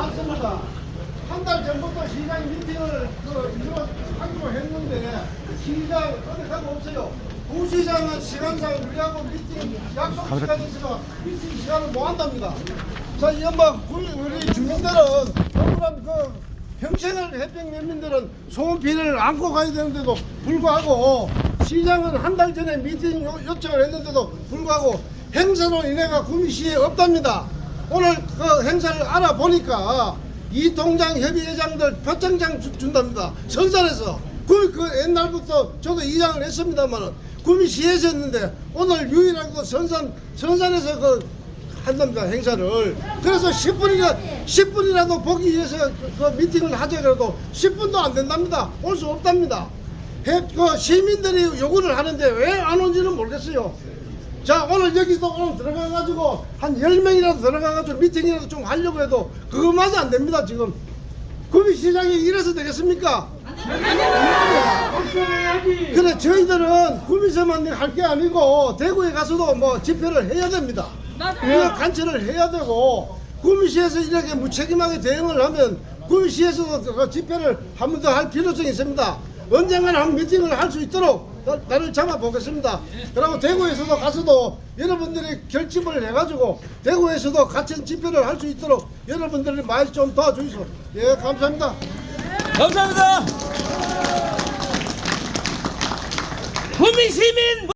많습니다. 한 달 전부터 시장 미팅을 그 하기로 했는데 시장 어색하고 없어요. 부시장은 시간상 우리하고 미팅 약속 시간이 있으면 미팅 시간을 못 한답니다. 자, 이 엄마 우리, 주민들은 억울한 그 평생을 해병 면민들은 소음 비를 안고 가야 되는데도 불구하고 시장은 한 달 전에 미팅 요- 요청을 했는데도 불구하고 행사로 인해가 구미시에 없답니다. 오늘 그 행사를 알아보니까 이 동장 협의회장들 표창장 주- 준답니다. 선산에서. 그, 그 옛날부터 저도 이장을 했습니다만은 구미시에서 했는데 오늘 유일하고 선산 선산에서 그 한답니다 행사를. 그래서 10분이라 10분이라도 보기 위해서 그, 그 미팅을 하자 그래도 10분도 안 된답니다. 올 수 없답니다. 해, 그 시민들이 요구를 하는데 왜 안 온지는 모르겠어요 자 오늘 여기서 오늘 들어가 가지고 한 10명이라도 들어가 가지고 미팅이라도 좀 하려고 해도 그것마저 안 됩니다 지금 구미 시장이 이래서 되겠습니까 그래 저희들은 구미서만 할 게 아니고 대구에 가서도 뭐 집회를 해야 됩니다. 우리가 간체를 해야 되고 구미시에서 이렇게 무책임하게 대응을 하면 구미시에서도 그 집회를 한 번 더 할 필요성이 있습니다. 언젠가는 한 미팅을 할 수 있도록 나- 나를 잡아보겠습니다. 그리고 대구에서도 가서도 여러분들이 결집을 해가지고 대구에서도 같은 집회를 할 수 있도록 여러분들이 많이 좀 도와주시오. 예, 감사합니다. 감사합니다. 구미 시민